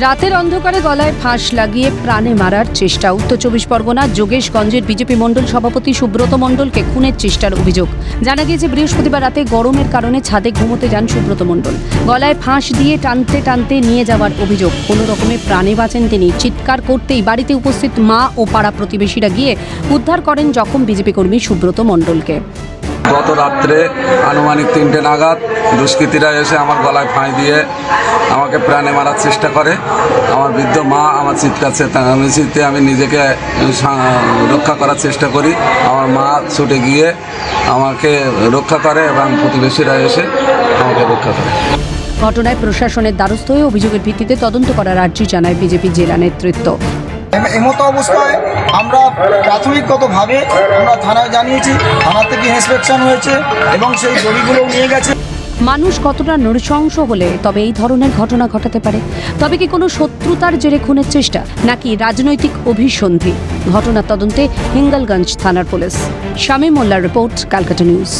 রাতের অন্ধকারে গলায় ফাঁস লাগিয়ে প্রাণে মারার চেষ্টা। উত্তর চব্বিশ পরগনা, যোগেশগঞ্জের বিজেপি মণ্ডল সভাপতি সুব্রত মণ্ডলকে খুনের চেষ্টার অভিযোগ। জানা গিয়েছে, বৃহস্পতিবার রাতে গরমের কারণে ছাদে ঘুমোতে যান সুব্রত মণ্ডল। গলায় ফাঁস দিয়ে টানতে টানতে নিয়ে যাওয়ার অভিযোগ। কোনো রকমে প্রাণে বাঁচেন তিনি। চিৎকার করতেই বাড়িতে উপস্থিত মা ও পাড়া প্রতিবেশীরা গিয়ে উদ্ধার করেন জখম বিজেপি কর্মী সুব্রত মণ্ডলকে। গত রাত্রে আনুমানিক তিনটে নাগাদ দুষ্কৃতীরা এসে আমার গলায় ফাঁই দিয়ে আমাকে প্রাণে মারার চেষ্টা করে। আমার বৃদ্ধ মা আমার চিৎকার চেঁচামেচিতে আমি নিজেকে রক্ষা করার চেষ্টা করি। আমার মা ছুটে গিয়ে আমাকে রক্ষা করে এবং প্রতিবেশীরা এসে আমাকে রক্ষা করে। ঘটনায় প্রশাসনের দ্বারস্থ হয়ে অভিযোগের ভিত্তিতে তদন্ত করার আর্জি জানায় বিজেপি জেলা নেতৃত্ব। এমতো অবস্থায় আমরা প্রাথমিকগতভাবে আমরা থানায় জানিয়েছি, থানা থেকে ইন্সপেকশন হয়েছে এবং সেই দড়িগুলোও নিয়ে গেছে। মানুষ কতটা নৃশংস হলে তবে এই ধরনের ঘটনা ঘটাতে পারে? তবে কি কোনো শত্রুতার জেরে খুনের চেষ্টা, নাকি রাজনৈতিক অভিসন্ধি? ঘটনার তদন্তে হিঙ্গলগঞ্জ থানার পুলিশ। শামীম মোল্লার রিপোর্ট, ক্যালকাটা নিউজ।